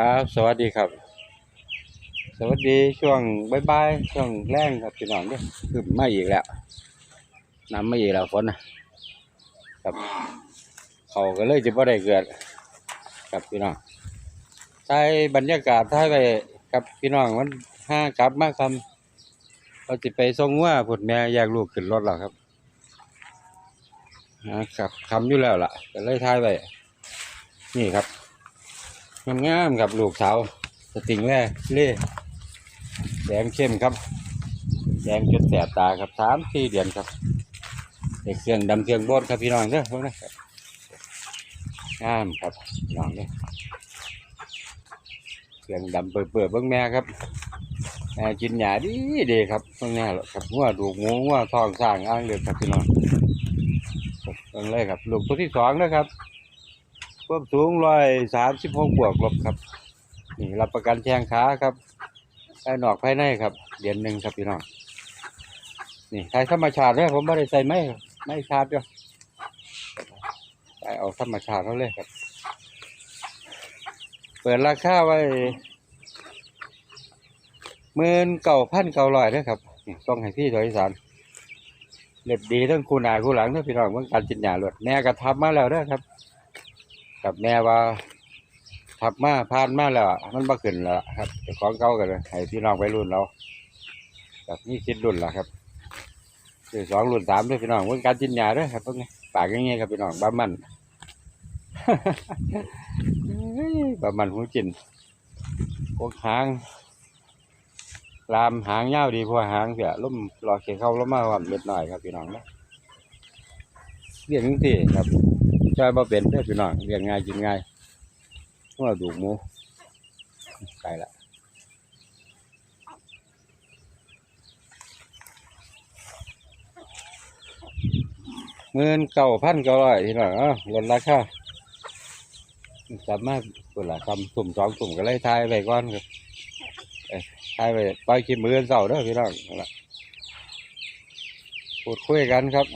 ครับ สวัสดีครับ สวัสดีช่วงบ่ายๆช่วงแรงครับพี่น้องเนี่ยคือมาอีกแล้วน้ำมาอีกแล้วฝนนะครับเขาก็เลยจะบ่ได้เกิดครับพี่น้องใช้บรรยากาศท้ายไปกับพี่น้องมันห้ากลับมาคำเราจะไปส่งว่าผดแม่แยากลูกขึ้นรถแล้วครับนะครับคำอยู่แล้วล่ะก็เลยท้ายไปนี่ครับ งามๆกับลูกสาวสติงแร่เล่แดงเข้มครับ แดงจนแสบตาครับสามสี่เดือนครับเด็กเครื่องดำเครื่องโบดครับพี่น้องเด้อพวกนี้งามครับน้องเนี่ยเครื่องดำเปิดเปิดเบิ้งแม่ครับแม่กินหญ้าดีดีครับเบิ้งแม่ครับงัวดูกหมูงัวทองสร้างอ้างเลือดครับพี่น้องเบิ้งเลยครับลูกตัวที่สองนะครับ ความสูงร้อยสามสิบหกบวกลบครับ นี่รับประกันแทงขาครับภายนอกภายในครับ เดือนหนึ่งครับพี่น้อง นี่ใช้ธรรมชาติเลยผมไม่ได้ใส่ไม้ไม้ชาติด้วยใส่เอาธรรมชาติเขาเลยครับ เปิดราคาไว้หมื่นเก้าพันเก้าร้อยเลยครับนี่ต้องให้พี่ถอยสารเล็บดีทั้งคู่หน้าคู่หลังเด้อพี่น้องเมื่อการจินหยาหลดแม่กระทำมาแล้วเด้อครับ กับแม่ว่าทับมาผ่านมาแล้วมันบ่ขึ้นแล้วครับเจ้าของเก่ากันเลยให้พี่น้องไปรุ่นเรากับนี่คิดรุ่นละครับคือสองรุ่นสามด้วยพี่น้องเรื่องการกินยาด้วยครับพวกนี้ปากอย่างเงี้ยครับพี่น้องบ้ามันบ้ามันหูจินพวกหางลามหางยาดีเพราะว่าหางเสียล่มรอเขียเข้าล่มมาความเล็ดหน่อยครับพี่น้องนะเรียนจริงๆครับ จอยบ่เป็นเด้อพี่น้องเลี้ยงง่ายกินง่ายหัวดูหมูไก่ละเงินเก่าพันเก้าร้อยพี่น้องอ้าลดราคาสามารถเปิดละคำตุ่มสองตุ่มก็เลยทายไปก่อนครับทายไปปล่อยคลิปมือเสาเด้อพี่น้องพูดคุยกันครับ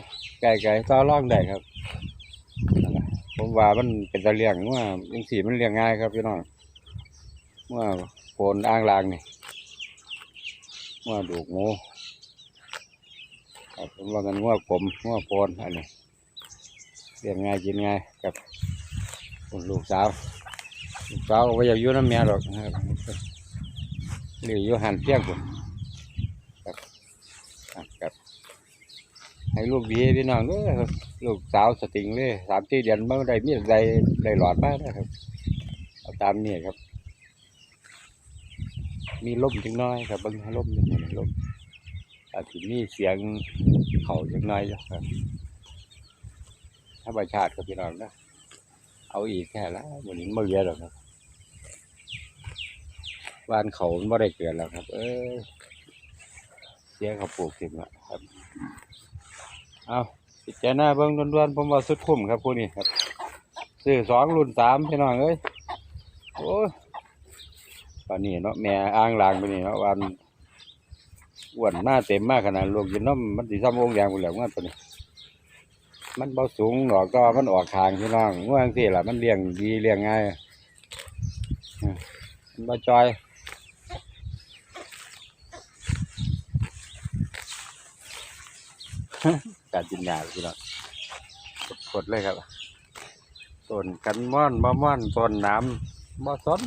ไก่ไก่ต่อร่องได้ครับ ผมว่ามันเป็นตะเลียงว่ายังสีมันเลี้ยงง่ายครับพี่น้องเมื่อโคนอ่างลางนี่เมื่อดูกหมูครับผมว่ากันงัวกลมงัวโคนอันนี้เลี้ยงง่ายกินง่ายกับลูกสาวลูกสาวก็บ่อยากอยู่น้ำเมียหรอกหรืออยู่หันเพียงผมครับครับครับ ให้ลูกดีพี่น้องเด้อลูกสาวสติงเลยสามสี่เดือนเมื่อใดมีใดได้หลอดมาได้อครับเอาตามนี่ครับ มีลมจังน้อยครับบางลมจังน้อยลมอาจจะมีเสียงเขาจังน้อยอยู่ครับถ้าประชาติครับพี่น้องนะเอาอีกแค่ละวันนี้ไม่เยอะหรอกครับบ้านเขาไม่ได้เกิดแล้วครับ เออเสียเขาปลูกขึ้นมาครับ เอาพิจารณาเบิ่งด่วนๆผมว่าสุดคุ้มครับผู้นี้ครับซื้อสองรุ่นสามพี่น้องเอ้ยโอ้ยตอนนี้เนาะแม่อ่างลางไปนี่เนาะวันอ้วนหน้าเต็มมากขนาดลูกกินนมมันสีซ้ำวงแดงไปแล้วงั้นตัวนี้ มันเบาสูงหรอกก็มันออกทางพี่น้องง่วงสิล่ะมันเลี้ยงดีเลี้ยงง่ายอะมันบ่จอย การกินยาพี่น้องกดเลยครับต้นกันม่อนบ่ม่อนต้นน้ำบ่สน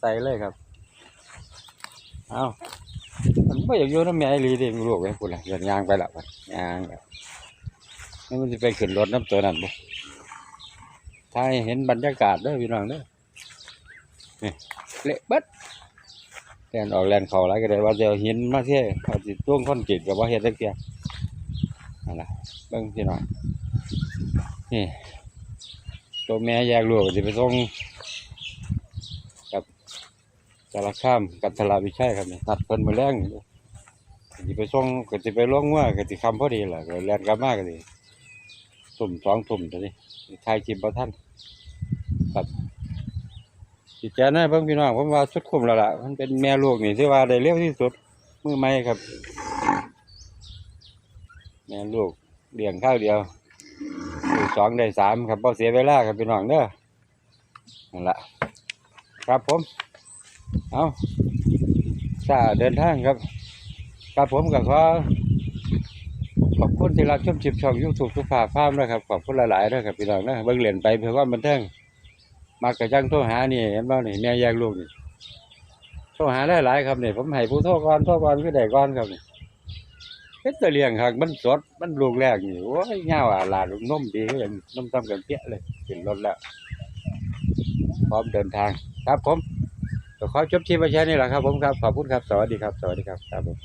ใส่เลยครับ เอามันไม่อยากอยู่น้ำแม่อีหลีเด้ลูกไอ้คุณล่ะเดินยางไปละบัดยางแบบนี่มันจะไปขึ้นรถน้ำตัวนั้นบ่ถ้าให้เห็นบรรยากาศด้อพี่น้องเด้อนี่เละเบิดแลนออกแลนเขาอะไรก็ได้ว่าเดี๋ยวหินมาเท่เอาสิต้วงค้อนกรีดกับว่าเฮ็ดจักเที่ย นั่นล่ะเบิ่งพี่น้องนี่ตัวแม่แยกลูกก็จะไปส่งกับสารข้ามกับทลาวิชัยครับนี่นัดเพิ่นมื้อแรงสิไปส่งก็สิไปลงว่าก็สิคำพอดีล่ะก็แล่นกลับมาก็สิตุ่มสองตุ่มตัวนี้ถ่ายคลิปบ่ทันครับสิแจ้งให้เบิ่งพี่น้องผมว่าสุดคุ้มแล้วล่ะมันเป็นแม่ลูกนี่ที่ว่าได้เร็วที่สุดมือใหม่ครับ แม่ลูกเลี้ยงข้าวเดียวลูกสองได้สามครับพอเสียเวลาครับพี่น้องเด้อนั่นแหละครับผม เอาสาเดินทางครับกับผมกับขอขอบคุณที่รับชมชิปช่องยูทูบทุกภาคภาพนะครับ ขอบคุณหลายๆด้วยครับพี่น้องนะเบิ่งเหรียญไปเพื่อความันเทิงมากระจังโทรหานี่เห็นบ่นี่แม่แยกลูกนี่โทรหาหลายๆครับนี่ผมให้ผู้โทรก่อนโทรก่อนคือได้ก่อนครับนี่ เป็นตะเลียงครับมันสดมันลูกแรกนี่โอ้ยเงาอะลาลูกนมดีเลยนมต้มกันเปี้ยเลยขึ้นรถแล้วพร้อมเดินทางครับผมขอจบชีพไว้แค่นี้แหละครับผมครับขอบคุณครับสวัสดีครับ สวัสดีครับครับผม